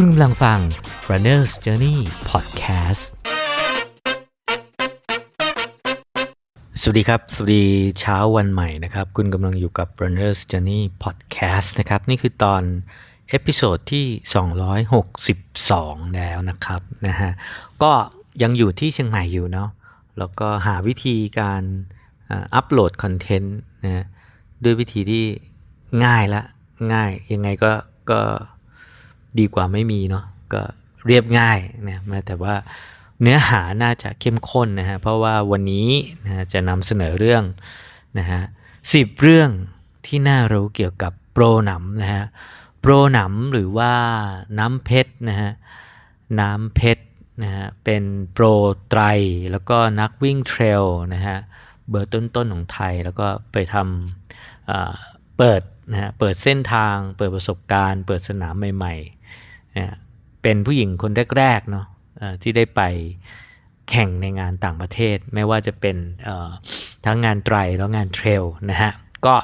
คุณกำลังฟัง Runner's Journey Podcast สวัสดีครับ สวัสดีเช้าวันใหม่นะครับ คุณกำลังอยู่กับ Runner's Journey Podcast นะครับ นี่คือตอนเอพิโซดที่ 262 แล้วนะครับนะฮะ ก็ยังอยู่ที่เชียงใหม่อยู่เนาะ แล้วก็หาวิธีการอัปโหลดคอนเทนต์นะด้วยวิธีที่ง่ายละง่ายยังไงก็ก็ ดีกว่าไม่มีเนาะก็เรียบง่ายนะมาแต่ว่าเนื้อหาน่าจะเข้มข้นนะฮะเพราะว่าวันนี้นะจะนำเสนอเรื่องนะฮะสิบเรื่องที่น่ารู้เกี่ยวกับโปรหนำนะฮะโปรหนำหรือว่าน้ำเพชรนะฮะน้ำเพชรนะฮะเป็นโปรไตรแล้วก็นักวิ่งเทรลนะฮะเบอร์ต้นๆของไทยแล้วก็ไปทำเปิดนะฮะเปิดเส้นทางเปิดประสบการณ์ เปิดสนามใหม่ๆ เป็นผู้หญิงคนแรกๆเนาะที่ได้ไปแข่งในงานต่างประเทศ ไม่ว่าจะเป็นทั้งงานไตรแล้วงานเทรลนะฮะก็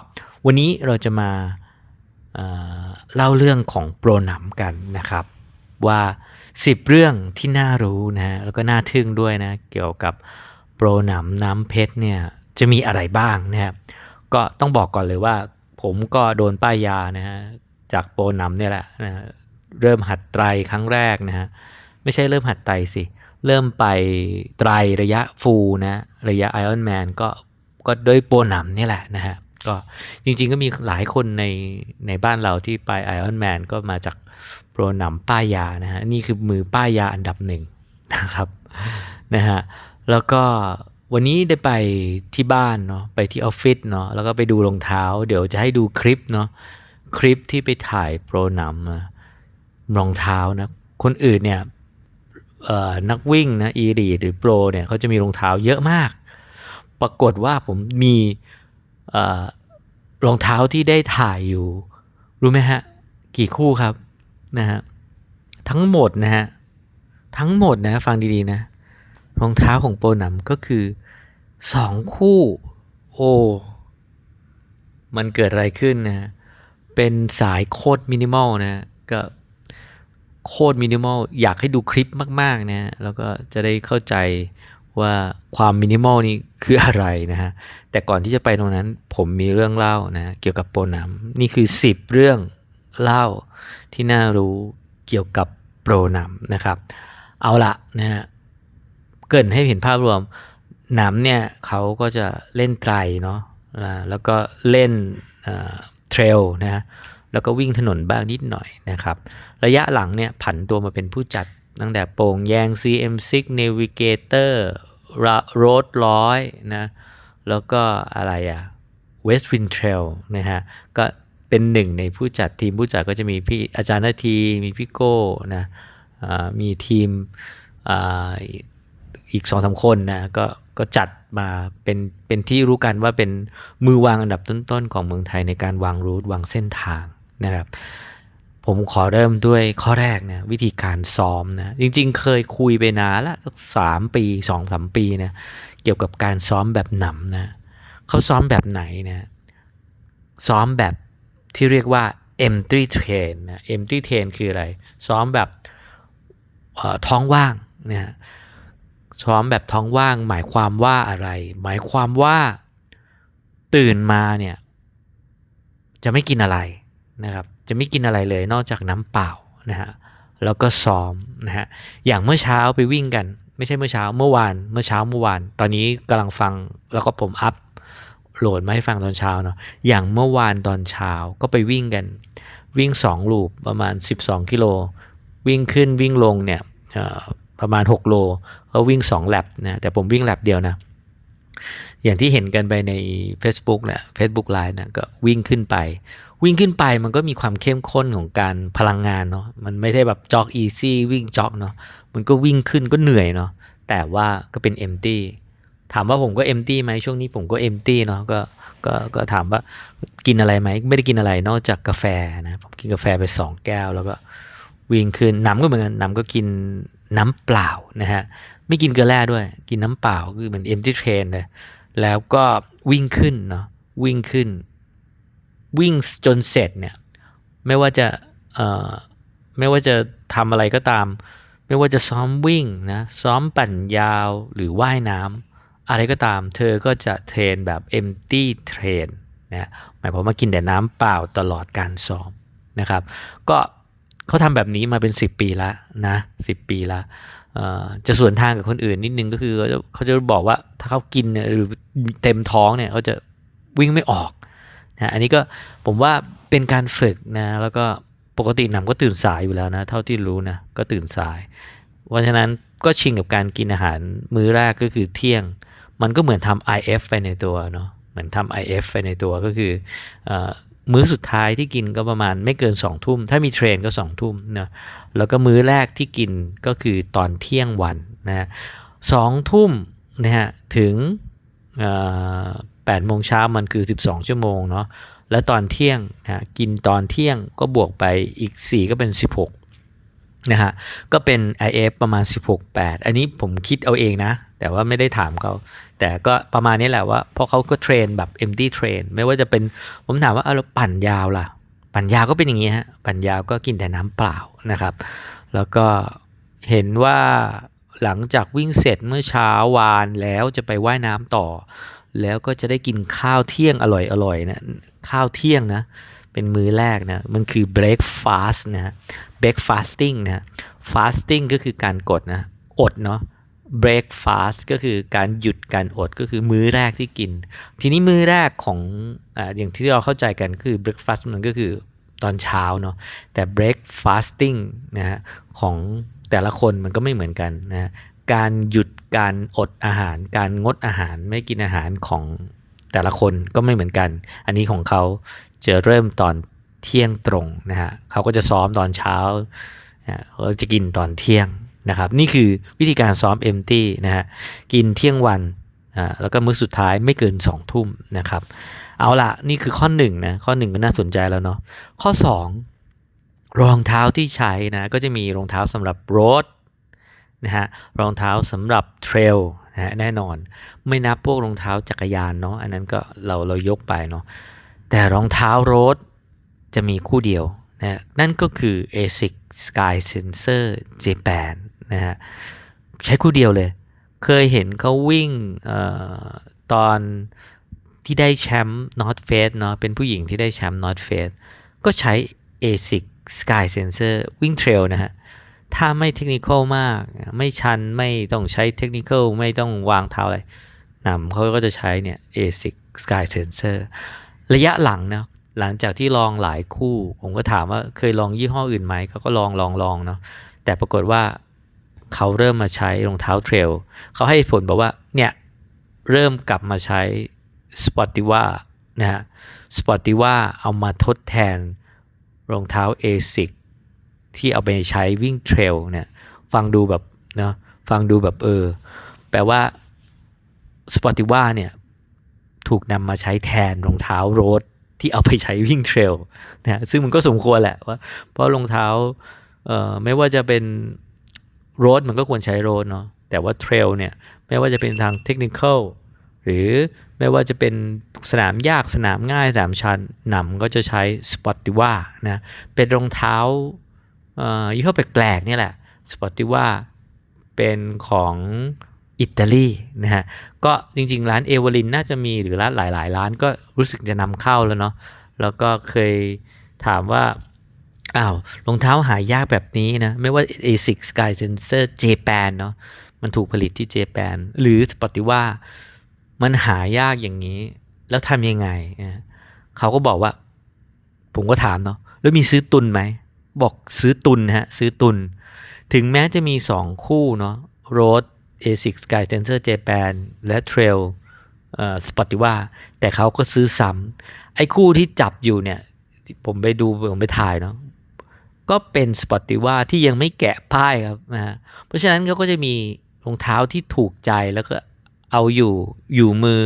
วันนี้เราจะมาเล่าเรื่องของโปรหนำกันนะครับว่า 10 เรื่องที่น่ารู้นะฮะแล้วก็น่าทึ่งด้วยนะเกี่ยวกับโปรหนำน้ำเพชรเนี่ยจะมีอะไรบ้างนะครับก็ต้องบอกก่อนเลยว่า ผมก็โดนป้ายยานะฮะจากโปรหนำเนี่ยแหละนะ เริ่มหัดไตรครั้งแรกนะฮะไม่ใช่เริ่มหัดไตรสิ เริ่มไปไตรระยะฟูนะระยะไอออนแมนก็ก็ด้วยโปรหนำนี่แหละนะฮะก็จริงๆก็มีหลายคนในในบ้านเราที่ไปไอออนแมนก็มาจากโปรหนำป้ายยานะฮะนี่คือมือป้ายยาอันดับหนึ่งนะครับนะฮะแล้วก็วันนี้ได้ไปที่บ้านเนาะไปที่ออฟฟิศเนาะแล้วก็ไปดูรองเท้า เดี๋ยวจะให้ดูคลิปเนาะคลิปที่ไปถ่ายโปรหนำอะ รองเท้านะ คนอื่นเนี่ยนักวิ่งนะอีรีหรือโปรเนี่ยเขาจะมีรองเท้าเยอะมาก ปรากฏว่าผมมีรองเท้าที่ได้ถ่ายอยู่ รู้ไหมฮะ กี่คู่ครับนะฮะทั้งหมดนะฮะทั้งหมดนะฟังดีๆนะ รองเท้าของโปรหนำก็คือสองคู่ โอ้มันเกิดอะไรขึ้นนะ เป็นสายโคตรมินิมอลนะก็ โคตรมินิมอลอยากให้ดูคลิปมากๆนะแล้วก็จะได้เข้าใจว่าความมินิมอลนี่คืออะไรนะฮะ แต่ก่อนที่จะไปตรงนั้นผมมีเรื่องเล่านะเกี่ยวกับโปรหนำนี่คือ 10 เรื่องเล่าที่น่ารู้เกี่ยวกับโปรหนำนะครับ เอาละนะฮะเกินให้เห็นภาพรวมหนำเนี่ยเขาก็จะเล่นไตรเนาะแล้วก็เล่นเทรลนะฮะ แล้วก็วิ่งถนนบ้างนิดหน่อยนะครับ ระยะหลังเนี่ยผันตัวมาเป็นผู้จัดตั้งแต่โป่งแยง CM6 Navigator Road ร้อยนะแล้วก็อะไรอะ West Wind Trail นะฮะก็เป็นหนึ่งในผู้จัดทีมผู้จัดก็จะมีพี่อาจารย์นาทีมีพี่โก้นะมีทีมอ,อีกสองสาคนนะก็ก็จัดมาเป็นเป็นที่รู้กันว่าเป็นมือวางอันดับต้นๆ ของเมืองไทยในการวางรูทวางเส้นทาง นะครับ ผมขอเริ่มด้วยข้อแรกนะวิธีการซ้อมนะ จริง ๆ เคยคุยไปนานละสักสามปีสองสามปีนะเกี่ยวกับการซ้อมแบบหนำนะเขาซ้อมแบบไหนนะซ้อมแบบที่เรียกว่า empty train นะ empty train คืออะไร ซ้อมแบบท้องว่างนะซ้อมแบบท้องว่าง หมายความว่าอะไร หมายความว่าตื่นมาเนี่ย จะไม่กินอะไร นะครับจะไม่กินอะไรเลยนอกจากน้ำเปล่านะฮะแล้วก็ซ้อมนะฮะอย่างเมื่อเช้าไปวิ่งกัน ไม่ใช่เมื่อเช้าเมื่อวานเมื่อเช้าเมื่อวาน ตอนนี้กำลังฟังแล้วก็ผมอัพโหลดมาให้ฟังตอนเช้าเนาะอย่างเมื่อวานตอนเช้าก็ไปวิ่งกัน วิ่ง2ลูปประมาณ 12 กิโล วิ่งขึ้นวิ่งลงเนี่ยประมาณ 6 โลก็วิ่ง2แลบนะแต่ผมวิ่งแลบเดียวนะ อย่างที่เห็นกันไปใน Facebook นะ Facebook Live นะก็วิ่งขึ้นไป วิ่งขึ้นไปมันก็มีความเข้มข้นของการพลังงานเนาะมันไม่ได้แบบจ็อกอีซี่วิ่งจ็อกเนาะมันก็วิ่งขึ้นก็เหนื่อยเนาะแต่ว่าก็เป็น empty ถามว่าผมก็ empty ไหมช่วงนี้ผมก็ empty เนาะก็ก็ก็ถามว่ากินอะไรไหมไม่ได้กินอะไรนอกจากกาแฟนะผมกินกาแฟไปสองแก้วแล้วก็วิ่งขึ้นน้ำก็เหมือนกันน้ำก็กินน้ำเปล่านะฮะไม่กินเกลือแร่ด้วย กินน้ำเปล่าคือเหมือน empty train เลยแล้วก็วิ่งขึ้นเนาะวิ่งขึ้น วิ่งจนเสร็จเนี่ยไม่ว่าจะไม่ว่าจะทำอะไรก็ตาม ไม่ว่าจะซ้อมวิ่งนะซ้อมปั่นยาวหรือว่ายน้ำอะไรก็ตาม เธอก็จะเทรนแบบ empty train นะหมายความว่ากินแต่น้ำเปล่าตลอดการซ้อมนะครับ ก็เขาทำแบบนี้มาเป็น 10 ปีแล้วนะ10 ปีแล้วจะส่วนทางกับคนอื่นนิดนึงก็คือเขาจะเขาจะบอกว่าถ้าเขากินเนี่ยหรือเต็มท้องเนี่ยเขาจะวิ่งไม่ออก นะอันนี้ก็ผมว่าเป็นการฝึกนะแล้วก็ปกติหนำก็ตื่นสายอยู่แล้วนะเท่าที่รู้นะก็ตื่นสาย เพราะฉะนั้นก็ชิงกับการกินอาหารมื้อแรกก็คือเที่ยง มันก็เหมือนทำ IF ไปในตัวเนาะเหมือนทำ IF ไปในตัวก็คืออมื้อสุดท้ายที่กินก็ประมาณไม่เกิน2องทุ่ม ถ้ามีเทรนก็2องทุ่มนะแล้วก็มื้อแรกที่กินก็คือตอนเที่ยงวันนะฮะสองทุ่มนะฮะถึง แปดโมงเช้ามันคือ 12 ชั่วโมงเนาะแล้วตอนเที่ยงนะกินตอนเที่ยงก็บวกไปอีก 4 ก็เป็น 16นะฮะก็เป็น IF ประมาณ 16 8 อันนี้ผมคิดเอาเองนะ แต่ว่าไม่ได้ถามเขาแต่ก็ประมาณนี้แหละว่าเพราะเขาก็เทรนแบบ empty train ไม่ว่าจะเป็นผมถามว่าเอาเราปั่นยาวล่ะ ปั่นยาวก็เป็นอย่างนี้ฮะปั่นยาวก็กินแต่น้ำเปล่านะครับ แล้วก็เห็นว่าหลังจากวิ่งเสร็จเมื่อเช้าวานแล้วจะไปไว่ายน้ำต่อ แล้วก็จะได้กินข้าวเที่ยงอร่อยๆนะข้าวเที่ยงนะเป็นมื้อแรกนะมันคือ breakfast นะ breakfasting นะ fasting ก็คือการกดนะอดเนาะ breakfast ก็คือการหยุดการอดก็คือมื้อแรกที่กิน ทีนี้มื้อแรกของอ่าอย่างที่เราเข้าใจกันคือ breakfast มันก็คือตอนเช้าเนาะแต่ breakfasting นะฮะของแต่ละคนมันก็ไม่เหมือนกันนะการหยุด การอดอาหาร การงดอาหารไม่กินอาหารของแต่ละคนก็ไม่เหมือนกัน อันนี้ของเขาจะเริ่มตอนเที่ยงตรงนะฮะเขาก็จะซ้อมตอนเช้าเขาจะกินตอนเที่ยงนะครับ นี่คือวิธีการซ้อม empty นะฮะกินเที่ยงวันแล้วก็มื้อสุดท้ายไม่เกิน2ทุ่มนะครับ เอาละนี่คือข้อ1นะข้อ1ก็น่าสนใจแล้วเนาะข้อ 2 รองเท้าที่ใช้นะก็จะมีรองเท้าสำหรับรถ นะฮะรองเท้าสำหรับเทรลนะฮะแน่นอน ไม่นับพวกรองเท้าจักรยานเนาะอันนั้นก็เราเรายกไปเนาะแต่รองเท้าโรถจะมีคู่เดียวนะนั่นก็คือ ASIC Sky Sensor Japan นะฮะใช้คู่เดียวเลย เคยเห็นเขาวิ่งออตอนที่ได้แชมป์ North Face เนาะเป็นผู้หญิงที่ได้แชมป์ North Face ก็ใช้ ASIC Sky Sensor วิ่งเทรลนะฮะ ถ้าไม่เทคนิคมาก ไม่ชันไม่ต้องใช้เทคนิคไม่ต้องวางเท้าอะไรนำเขาก็จะใช้เนี่ย ASIC Sky Sensor ระยะหลังนะหลังจากที่ลองหลายคู่ ผมก็ถามว่าเคยลองยี่ห้ออื่นไหมเขาก็ลองลองลองเนาะแต่ปรากฏว่าเขาเริ่มมาใช้รองเท้าเทรลเขาให้ผลบอกว่าเนี่ยเริ่มกลับมาใช้ s p o t i v a นะฮะ s p o t i v a เอามาทดแทนรองเท้า ASIC ที่เอาไปใช้วิ่งเทรลเนี่ยฟังดูแบบเนาะฟังดูแบบเออ แปลว่า s p o t i v a เนี่ยถูกนำมาใช้แทนรองเท้าโรดที่เอาไปใช้วิ่งเทรลนะซึ่งมันก็สมควรแหละว่าเพราะรองเท้าเอ่อไม่ว่าจะเป็นโรดมันก็ควรใช้โรดเนาะแต่ว่าเทรลเนี่ยไม่ว่าจะเป็นทางเทคนิคอลหรือไม่ว่าจะเป็นสนามยากสนามง่ายสนามชันหนำก็จะใช้สปอตติว่านะเป็นรองเท้า ยี่ห้อแปลกๆนี่แหละสปอตติว่าเป็นของอิตาลีนะฮะ ก็จริงๆ ร้านเอเวอรินน่าจะมีหรือร้านหลายๆ ร้านก็รู้สึกจะนำเข้าแล้วเนาะ แล้วก็เคยถามว่าอ้าวรองเท้าหายากแบบนี้นะ ไม่ว่า ASIC Sky Sensor Japan เนาะมันถูกผลิตที่เจแปนหรือสปอติว่ามันหายากอย่างนี้ แล้วทำยังไง เขาก็บอกว่า ผมก็ถามเนาะแล้วมีซื้อตุนไหม บอกซื้อตุนฮะซื้อตุน ถึงแม้จะมี 2 คู่เนาะ Road A6 Sky Tensor Japan และ Trail เอ่อ Spotiva แต่เขาก็ซื้อซ้ำไอ้คู่ที่จับอยู่เนี่ย ผมไปดู ผมไปถ่ายเนาะก็เป็น Spotiva ที่ยังไม่แกะป้ายครับนะฮะเพราะฉะนั้นเขาก็จะมีรองเท้าที่ถูกใจแล้วก็เอาอยู่อยู่มือ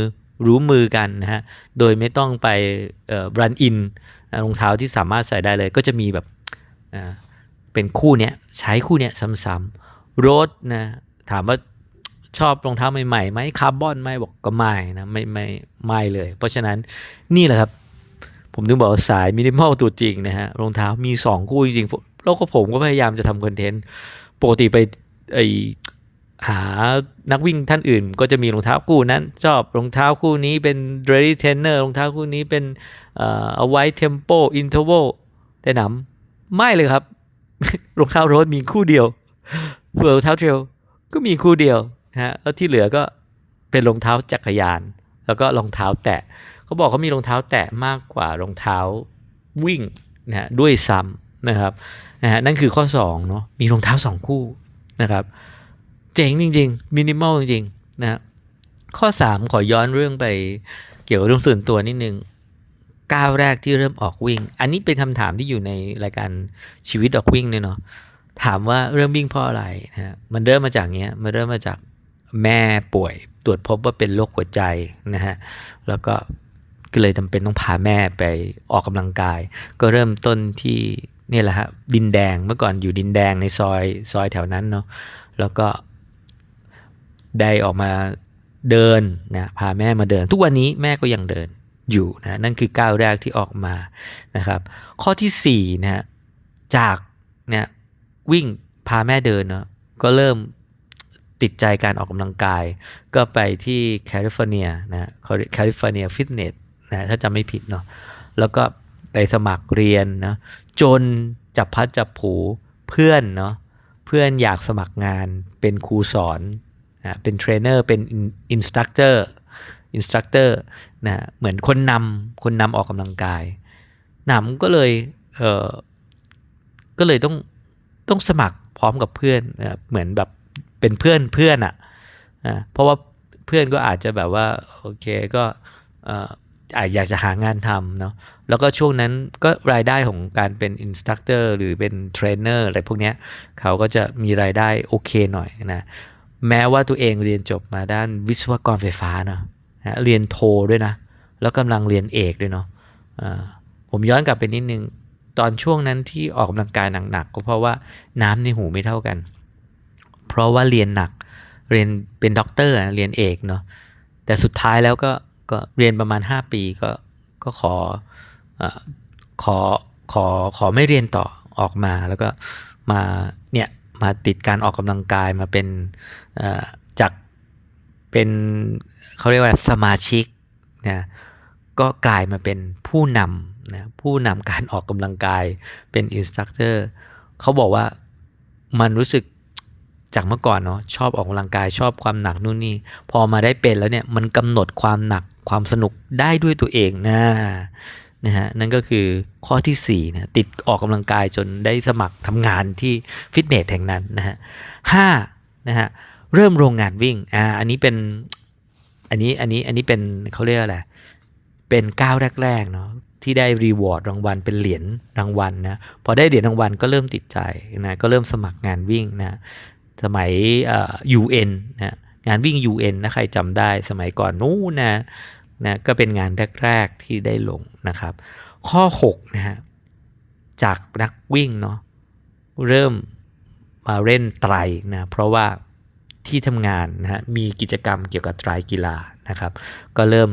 รู้มือกันนะฮะ โดยไม่ต้องไปรันอินรองเท้าที่สามารถใส่ได้เลย ก็จะมีแบบ เป็นคู่เนี้ยใช้คู่เนี้ยซ้ำๆรถนะถามว่าชอบรองเท้าใหม่ๆไหมคาร์บอนไหมบอกก็ไม่นะไม่ไม่ไม่เลย เพราะฉะนั้นนี่แหละครับ ผมถึงบอกสายมินิมอลตัวจริงนะฮะรองเท้ามี 2 คู่จริงๆแล้วก็ผมก็พยายามจะทำคอนเทนต์ปกติไปไอหานักวิ่งท่านอื่น ก็จะมีรองเท้าคู่นั้น ชอบรองเท้าคู่นี้เป็น ready trainer รองเท้าคู่นี้เป็นเอ่อ a w a i tempo interval แต่หนำ ไม่เลยครับ รองเท้าโรดมีคู่เดียวส่วนรองเท้าเทรลก็มีคู่เดียวนะฮะแล้วที่เหลือก็เป็นรองเท้าจักรยาน แล้วก็รองเท้าแตะเขาบอกเขามีรองเท้าแตะมากกว่ารองเท้าวิ่งนะฮะด้วยซ้ำนะครับนะฮะนั่นคือข้อ2เนาะมีรองเท้า 2 คู่นะครับ เจ๋งจริงๆมินิมอลจริงๆนะฮะข้อ 3 ขอย้อนเรื่องไปเกี่ยวกับเรื่องส่วนตัวนิดนึง ก้าวแรกที่เริ่มออกวิ่ง อันนี้เป็นคำถามที่อยู่ในรายการชีวิตออกวิ่งเนี่ยเนาะถามว่าเริ่มวิ่งเพราะอะไรนะฮะมันเริ่มมาจากเนี้ยมันเริ่มมาจากแม่ป่วย ตรวจพบว่าเป็นโรคหัวใจนะฮะแล้วก็ก็เลยจำเป็นต้องพาแม่ไปออกกำลังกาย ก็เริ่มต้นที่นี่แหละฮะดินแดงเมื่อก่อนอยู่ดินแดงในซอยซอยแถวนั้นเนาะแล้วก็ได้ออกมาเดินนะพาแม่มาเดิน ทุกวันนี้แม่ก็ยังเดิน อยู่นะนั่นคือก้าวแรกที่ออกมานะครับ ข้อที่4นะฮะจากเนี่ยวิ่งพาแม่เดินเนาะก็เริ่มติดใจการออกกำลังกาย ก็ไปที่แคลิฟอร์เนียนะแคลิฟอร์เนียฟิตเนสนะถ้าจำไม่ผิดเนาะแล้วก็ไปสมัครเรียนนะจนจับพัดจับผูเพื่อนเนาะเพื่อนอยากสมัครงานเป็นครูสอนนะเป็นเทรนเนอร์เป็นอินสตัคเตอร์ อินสตรัคเตอร์นะเหมือนคนนำคนนำออกกำลังกายหนำก็เลยเออก็เลยต้องต้องสมัครพร้อมกับเพื่อนเหมือนแบบเป็นเพื่อนเพื่อนอะ่ะเพราะว่าเพื่อนก็อาจจะแบบว่าโอเคก็เอ่ออยากจะหางานทำเนาะแล้วก็ช่วงนั้นก็รายได้ของการเป็นอินสตัคเตอร์หรือเป็นเทรนเนอร์อะไรพวกเนี้ยเขาก็จะมีรายได้โอเคหน่อยนะแม้ว่าตัวเองเรียนจบมาด้านวิศวกรไฟฟ้าเนาะ นะเรียนโทด้วยนะ แล้วกำลังเรียนเอกด้วยเนาะะผมย้อนกลับไปนิดนึง ตอนช่วงนั้นที่ออกกำลังกายหนักๆก็เพราะว่าน้ำในหูไม่เท่ากัน เพราะว่าเรียนหนักเรียนเป็นด็อกเตอร์เรียนเอกเนาะแต่สุดท้ายแล้วก็ก็เรียนประมาณ 5 ปีก็ก็ขออขอขอขอไม่เรียนต่อออกมาแล้วก็มาเนี่ยมาติดการออกกำลังกายมาเป็นจาก เป็นเขาเรียกว่าสมาชิกนะก็กลายมาเป็นผู้นำนะผู้นำการออกกำลังกายเป็นอินสตัคเตอร์เขาบอกว่ามันรู้สึกจากเมื่อก่อนเนาะชอบออกกำลังกายชอบความหนักนู่นนี่พอมาได้เป็นแล้วเนี่ยมันกำหนดความหนักความสนุกได้ด้วยตัวเองนะนะฮะนั่นก็คือข้อที่4นะติดออกกำลังกายจนได้สมัครทำงานที่ฟิตเนสแห่งนั้นนะฮะห้านะฮะ เริ่มโรงงานวิ่งอ่าอันนี้เป็นอันนี้อันนี้อันนี้เป็นเขาเรียกอะไรเป็นก้าวแรกๆเนาะที่ได้รีวอร์ดรางวัลเป็นเหรียญรางวัลนะพอได้เหรียญรางวัลก็เริ่มติดใจนะก็เริ่มสมัครงานวิ่งนะสมัยยูเอ็นนะงานวิ่ง UN นะใครจำได้สมัยก่อนนู้นนะนะก็เป็นงานแรกๆที่ได้ลงนะครับ ข้อ6นะฮะจากนักวิ่งเนาะเริ่มมาเล่นไตรนะเพราะว่า ที่ทำงานนะฮะมีกิจกรรมเกี่ยวกับไตรกีฬานะครับ ก็เริ่ม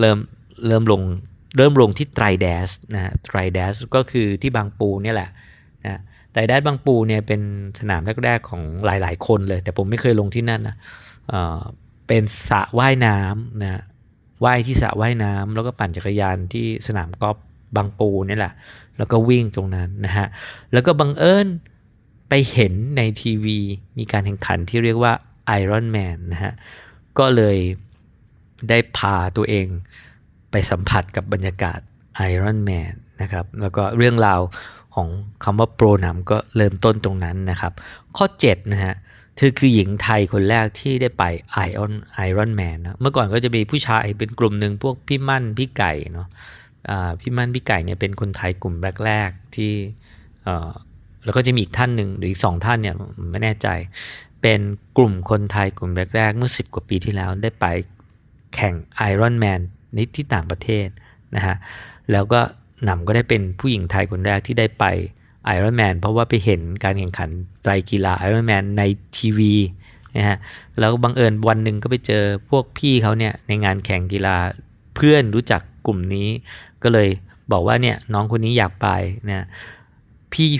เริ่มเริ่มลงเริ่มลงที่ไตรแดสนะฮะไตรแดสก็คือที่บางปูเนี่ยแหละนะแต่ได้บางปูเนี่ยเป็นสนามแรกๆของหลายๆ คนเลย แต่ผมไม่เคยลงที่นั่นนะเป็นสระว่ายน้ำนะว่ายที่สระว่ายน้ำแล้วก็ปั่นจักรยานที่สนามกอล์ฟบางปูนี่แหละ แล้วก็วิ่งตรงนั้นนะฮะแล้วก็บังเอิญ ไปเห็นในทีวี มีการแข่งขันที่เรียกว่า Iron Man นะฮะ ก็เลยได้พาตัวเองไปสัมผัสกับบรรยากาศ Iron Man นะครับ แล้วก็เรื่องราวของคำว่าโปรนำก็เริ่มต้นตรงนั้นนะครับ ข้อ 7 นะฮะเธอคือหญิงไทยคนแรกที่ได้ไปไอออนไอรอนแมนนะเมื่อก่อนก็จะมีผู้ชายเป็นกลุ่มหนึ่งพวกพี่มั่นพี่ไก่เนาะพี่มั่นพี่ไก่เนี่ยเป็นคนไทยกลุ่มแรกๆที่ แล้วก็จะมีอีกท่านหนึ่งหรืออีกสองท่านเนี่ยไม่แน่ใจ เป็นกลุ่มคนไทยกลุ่มแรกๆ เมื่อ 10 กว่าปีที่แล้วได้ไปแข่งไอรอนแมนนิที่ต่างประเทศนะฮะแล้วก็หนำก็ได้เป็นผู้หญิงไทยคนแรกที่ได้ไปไอรอนแมนเพราะว่าไปเห็นการแข่งขันไตรกีฬาไอรอนแมนในทีวีนะฮะแล้วบังเอิญวันหนึ่งก็ไปเจอพวกพี่เขาเนี่ยในงานแข่งกีฬาเพื่อนรู้จักกลุ่มนี้ ก็เลยบอกว่าเนี่ยน้องคนนี้อยากไปนะ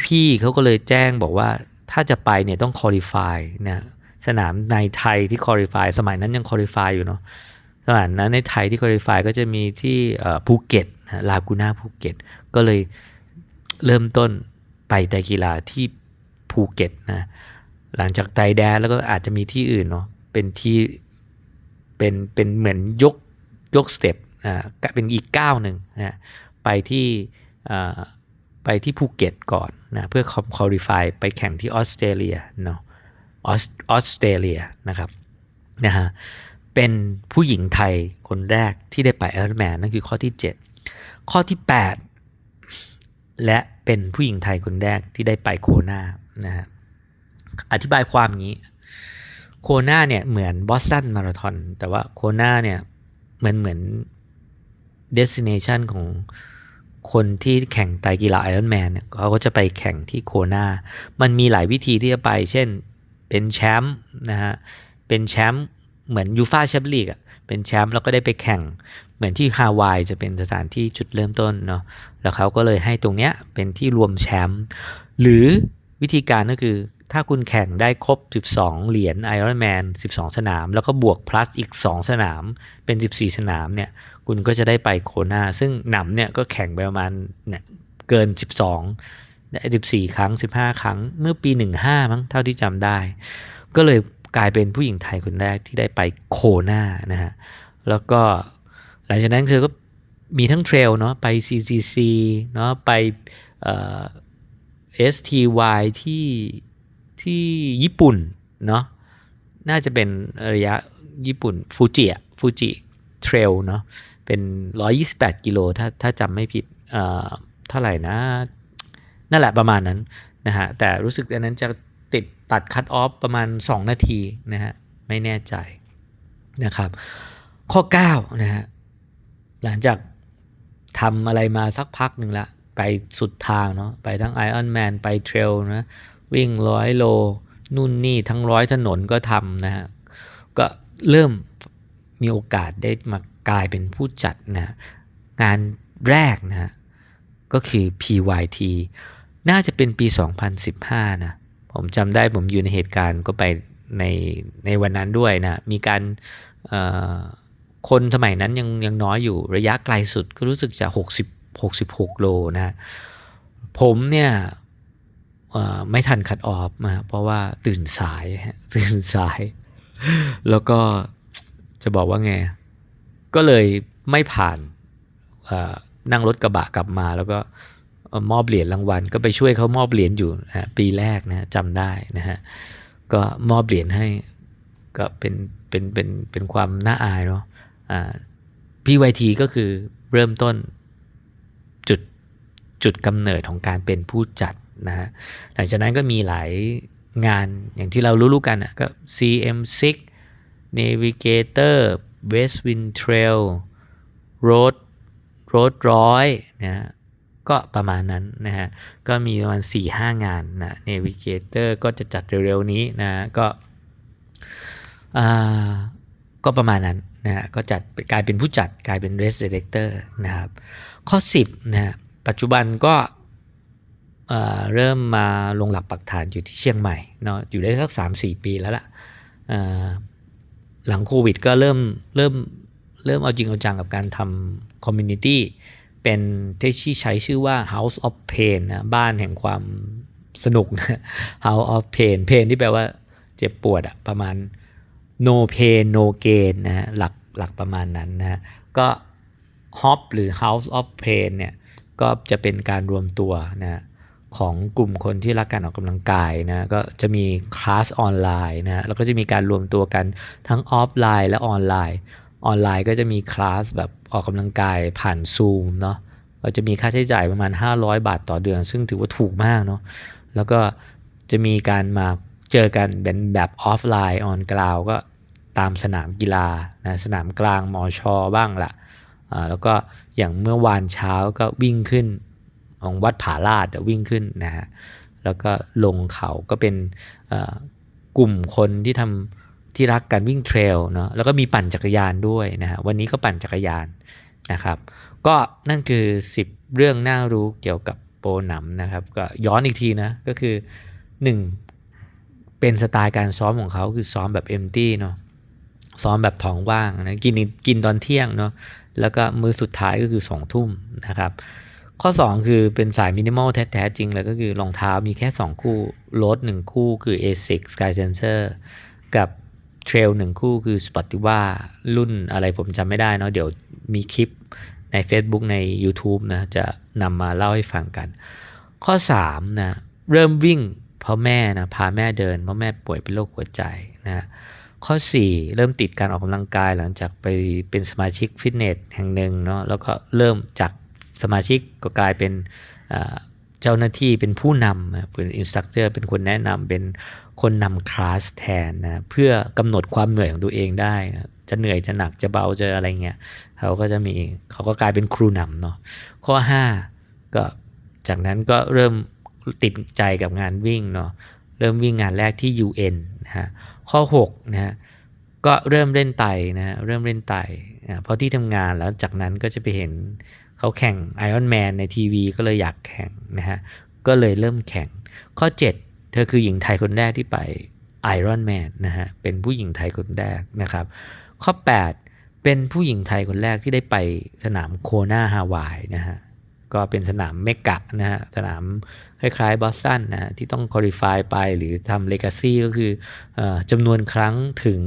พี่ๆเขาก็เลยแจ้งบอกว่าถ้าจะไปเนี่ยต้องคอลี่ฟายนะสนามในไทยที่คอลี่ฟายสมัยนั้นยังคอลี่ฟายอยู่เนาะสมัยนั้นในไทยที่คอลี่ฟายก็จะมีที่ภูเก็ตลากูน่าภูเก็ต ก็เลยเริ่มต้นไปไตกีฬาที่ภูเก็ตนะหลังจากไตแดนแล้วก็อาจจะมีที่อื่นเนาะเป็นที่เป็นเป็นเหมือนยกยกสเต็ปอ่าเป็นอีกก้าวหนึ่งนะไปที่อ่า ไปที่ภูเก็ตก่อนนะเพื่อคอมคอลิฟายไปแข่งที่ออสเตรเลียเนาะออสออสเตรเลียนะครับนะฮะเป็นผู้หญิงไทยคนแรกที่ได้ไปไอรอนแมนนั่นคือข้อที่ 7 ข้อที่ 8 และเป็นผู้หญิงไทยคนแรกที่ได้ไปโคนานะฮะอธิบายความงี้ โคนาเนี่ยเหมือนบอสตันมาราธอนแต่ว่าโคนาเนี่ยเหมือนเหมือนเดสติเนชันของ คนที่แข่งไตกีฬาไอรอนแมนเนี่ยเขาก็จะไปแข่งที่โคนา มันมีหลายวิธีที่จะไป เช่นเป็นแชมป์นะฮะ เป็นแชมป์เหมือนยูฟาแชมเปี้ยนลีกอะ เป็นแชมป์แล้วก็ได้ไปแข่ง เหมือนที่ฮาวายจะเป็นสถานที่จุดเริ่มต้นเนาะ แล้วเขาก็เลยให้ตรงเนี้ยเป็นที่รวมแชมป์หรือวิธีการก็คือถ้าคุณแข่งได้ครบ 12 เหรียญไอรอนแมน 12 สนาม แล้วก็บวก plus อีก 2 สนาม เป็น 14 สนามเนี่ย คุณก็จะได้ไปโคนาซึ่งหนำเนี่ยก็แข่งไปประมาณเนี่ยเกิน 12ได้14 ครั้ง 15 ครั้งเมื่อปี 15 มั้งเท่าที่จำได้ ก็เลยกลายเป็นผู้หญิงไทยคนแรกที่ได้ไปโคนานะฮะแล้วก็หลังจากนั้นเธอก็มีทั้งเทรลเนาะไป CCC เนาะไปเอ่อ STY ที่ที่ญี่ปุ่นเนาะน่าจะเป็นระยะญี่ปุ่นฟูจิอะฟูจิเทรลเนาะ เป็น128กิโลถ้าถ้าจำไม่ผิดเอ่อเท่าไหร่นะ นั่นแหละประมาณนั้นนะฮะแต่รู้สึกอันนั้นจะติดตัดคัตออฟประมาณ 2 นาทีนะฮะไม่แน่ใจนะครับ ข้อ9นะฮะหลังจากทำอะไรมาสักพักหนึ่งละ ไปสุดทางเนาะไปทั้งไอออนแมนไปเทรลนะวิ่งร้อยโล นู่นนี่ทั้งร้อยถนนก็ทำนะฮะก็เริ่มมีโอกาสได้มา กลายเป็นผู้จัดนะงานแรกนะฮะก็คือ PYT น่าจะเป็นปี 2015 นะ ผมจำได้ผมอยู่ในเหตุการณ์ก็ไปในในวันนั้นด้วยนะ มีการคนสมัยนั้นยังยังน้อยอยู่ระยะไกลสุดก็รู้สึกจะ 60 66 โลนะผมเนี่ยไม่ทันคัดออฟมาเพราะว่าตื่นสายตื่นสาย แล้วก็จะบอกว่าไง ก็เลยไม่ผ่านนั่งรถกระบะกลับมา แล้วก็มอบเหรียญรางวัล ก็ไปช่วยเขามอบเหรียญอยู่นะปีแรกนะจำได้นะฮะก็มอบเหรียญให้ก็เป็นเป็นเป็นเป็นความน่าอายเนาะพี่ไวทีก็คือเริ่มต้นจุดจุดกำเนิดของการเป็นผู้จัดนะฮะหลังจากนั้นก็มีหลายงานอย่างที่เรารู้ๆกันนะก็ CM6 Navigator Westwind Trail Road Road ร้อยนะฮะก็ประมาณนั้นนะฮะ ก็มีประมาณ 4-5 งานนะ Navigator ก็จะจัดเร็วๆนี้นะก็อ่าก็ประมาณนั้นนะฮะก็จัดกลายเป็นผู้จัดกลายเป็น Race Director นะครับ ข้อ 10นะฮะปัจจุบันก็เริ่มมาลงหลักปักฐานอยู่ที่เชียงใหม่เนาะอยู่ได้สัก 3-4 ปีแล้วล่ะ หลังโควิดก็เริ่มเริ่มเริ่มเอาจริงเอาจังกับการทำคอมมูนิตี้เป็นที่ใช้ชื่อว่า House of Pain นะบ้านแห่งความสนุกนะ House of Pain Pain ที่แปลว่าเจ็บปวดอะประมาณ no pain no gain นะฮะหลักหลักประมาณนั้นนะฮะก็ Hop หรือ House of Pain เนี่ยก็จะเป็นการรวมตัวนะ ของกลุ่มคนที่รักการออกกำลังกายนะก็จะมีคลาสออนไลน์นะแล้วก็จะมีการรวมตัวกันทั้งออฟไลน์และออนไลน์ ออนไลน์ก็จะมีคลาสแบบออกกำลังกายผ่านซูมเนาะก็จะมีค่าใช้จ่ายประมาณ 500 บาทต่อเดือน ซึ่งถือว่าถูกมากเนาะแล้วก็จะมีการมาเจอกันเป็นแบบออฟไลน์ออนกราวก็ตามสนามกีฬานะสนามกลางมอชอบ้างละ่ะแล้วก็อย่างเมื่อวานเช้าก็วิ่งขึ้น ของวัดผาลาดวิ่งขึ้นนะฮะแล้วก็ลงเขาก็เป็นกลุ่มคนที่ทำที่รักการวิ่งเทรลเนาะแล้วก็มีปั่นจักรยานด้วยนะฮะวันนี้ก็ปั่นจักรยานนะครับ ก็นั่นคือ 10 เรื่องน่ารู้เกี่ยวกับโปรหนำนะครับ ก็ย้อนอีกทีนะก็คือ 1 เป็นสไตล์การซ้อมของเขาคือซ้อมแบบเอมตี้เนาะซ้อมแบบท้องว่างนะกินกินตอนเที่ยงเนาะแล้วก็มื้อสุดท้ายก็คือสองทุ่มนะครับ ข้อ 2 คือเป็นสายมินิมอลแท้ ๆ จริงเลยก็คือรองเท้ามีแค่ 2 คู่รถ1 คู่คือ ASICS Sky Sensor กับเทรลหนึ่งคู่คือ Sportiva รุ่นอะไรผมจำไม่ได้เนาะเดี๋ยวมีคลิปใน Facebook ใน YouTube นะ จะนำมาเล่าให้ฟังกัน ข้อ 3 นะ เริ่มวิ่งเพราะแม่นะ พาแม่เดิน เพราะแม่ป่วยเป็นโรคหัวใจนะข้อ 4 เริ่มติดการออกกำลังกายหลังจากไปเป็นสมาชิกฟิตเนสแห่งหนึ่งเนาะแล้วก็เริ่มจาก สมาชิกก็กลายเป็นเจ้าหน้าที่เป็นผู้นำเป็นอินสตัคเตอร์เป็นคนแนะนำเป็นคนนำคลาสแทนนะเพื่อกำหนดความเหนื่อยของตัวเองได้จะเหนื่อยจะหนักจะเบาจะอะไรเงี้ยเขาก็จะมีเขาก็กลายเป็นครูนำเนาะข้อ 5 ก็จากนั้นก็เริ่มติดใจกับงานวิ่งเนาะเริ่มวิ่งงานแรกที่ UN นะฮะข้อ6นะฮะก็เริ่มเล่นไตนะเริ่มเล่นไต่เพราะที่ทำงานแล้วจากนั้นก็จะไปเห็น เขาแข่งไอออนแมนในทีวีก็เลยอยากแข่งนะฮะ ก็เลยเริ่มแข่ง ข้อ 7 เธอคือหญิงไทยคนแรกที่ไปไอรอนแมนนะฮะ เป็นผู้หญิงไทยคนแรกนะครับ ข้อ 8 เป็นผู้หญิงไทยคนแรกที่ได้ไปสนามโคนาฮาวายนะฮะ ก็เป็นสนามเมกะนะฮะ สนามคล้ายๆบอสตันนะที่ต้องคอลี่ฟายไปหรือทำเลกาซี่ก็คืออจำนวนครั้งถึง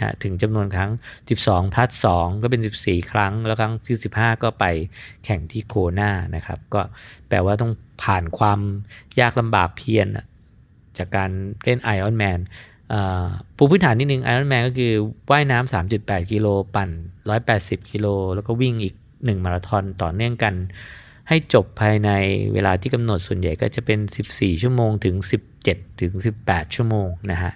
นะถึงจำนวนครั้ง 12 พลัส2ก็เป็น 14 ครั้ง แล้วครั้งที่15 ก็ไปแข่งที่โคนานะครับ ก็แปลว่าต้องผ่านความยากลำบากเพียรจากการเล่นไอออนแมนปูพื้นฐานนิดนึงไอรอนแมนก็คือว่ายน้ำ 3.8 กิโล ปั่น 180 กิโล แล้วก็วิ่งอีก 1 มาราธอนต่อเนื่องกัน ให้จบภายในเวลาที่กำหนดส่วนใหญ่ก็จะเป็น 14 ชั่วโมงถึง 17 ถึง 18 ชั่วโมงนะฮะ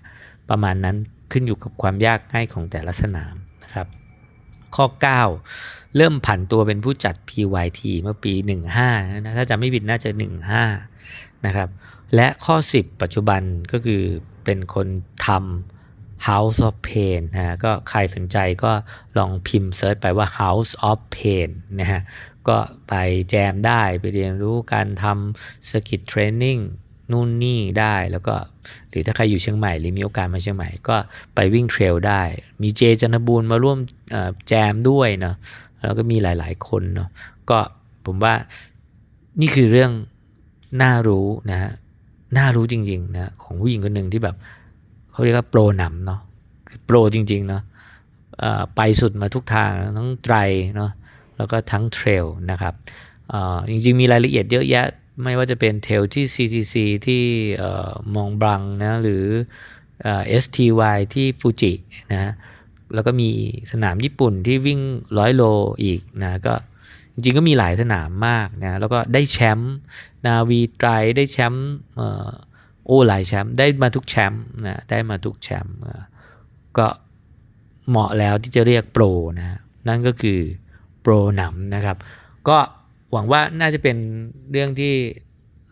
ประมาณนั้น ขึ้นอยู่กับความยากง่ายของแต่ละสนามนะครับ ข้อ 9 เริ่มผันตัวเป็นผู้จัด PYT เมื่อปี 15นะถ้าจะไม่ผิดน่าจะ 15 นะครับ และข้อ 10 ปัจจุบันก็คือเป็นคนทำ House of Pain นะก็ใครสนใจก็ลองพิมพ์เซิร์ชไปว่า House of Pain นะฮะก็ไปแจมได้ไปเรียนรู้การทำ Circuit Training นู่นนี่ได้แล้วก็ หรือถ้าใครอยู่เชียงใหม่หรือมีโอกาสมาเชียงใหม่ก็ไปวิ่งเทรลได้ มีเจจันทบูรณ์มาร่วมแจมด้วยเนาะแล้วก็มีหลาย ๆ คนเนาะก็ผมว่านี่คือเรื่องน่ารู้นะน่ารู้จริงๆนะของผู้หญิงคนหนึ่งที่แบบเขาเรียกว่าโปรหนำเนาะโปรจริงๆเนาะไปสุดมาทุกทางทั้งไตรเนาะแล้วก็ทั้งเทรลนะครับจริงๆมีรายละเอียดเยอะแยะ ไม่ว่าจะเป็นเทลที่ CCC ที่มองบลังนะหรือ STY ที่ฟูจินะแล้วก็มีสนามญี่ปุ่นที่วิ่งร้อยโลอีกนะก็จริงๆก็มีหลายสนามมากนะแล้วก็ได้แชมป์นาวีไตรได้แชมป์โอ้หลายแชมป์ได้มาทุกแชมป์นะได้มาทุกแชมป์ก็เหมาะแล้วที่จะเรียกโปรนะนั่นก็คือโปรหนำนะครับ ก็ หวังว่าน่าจะเป็นเรื่องที่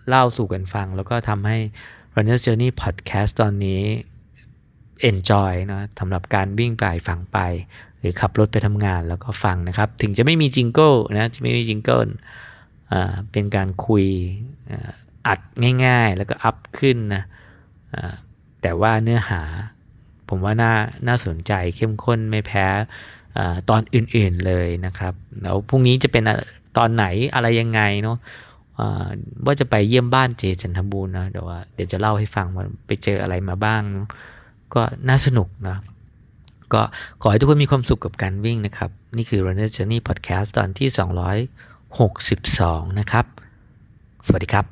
เล่าสู่กันฟัง แล้วก็ทำให้ Runner's Journey Podcast ตอนนี้ enjoy นะสำหรับการวิ่งไปฟังไป หรือขับรถไปทำงานแล้วก็ฟังนะครับ ถึงจะไม่มีจิงเกิลนะจะไม่มีจิงเกิลเป็นการคุยอัดง่ายๆ แล้วก็อัพขึ้นนะแต่ว่าเนื้อหาผมว่าน่าน่าสนใจเข้มข้นไม่แพ้ตอนอื่นๆเลยนะครับ แล้วพรุ่งนี้จะเป็น ตอนไหนอะไรยังไงเนาะว่าจะไปเยี่ยมบ้านเจจันทบูรณ์นะเดี๋ยวว่าเดี๋ยวจะเล่าให้ฟังว่าไปเจออะไรมาบ้าง ก็น่าสนุกนะก็ขอให้ทุกคนมีความสุขกับการวิ่งนะครับ นี่คือ Runner Journey Podcast ตอนที่ 262 นะครับ สวัสดีครับ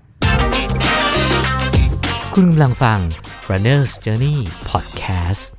คุณกำลังฟัง Runner's Journey Podcast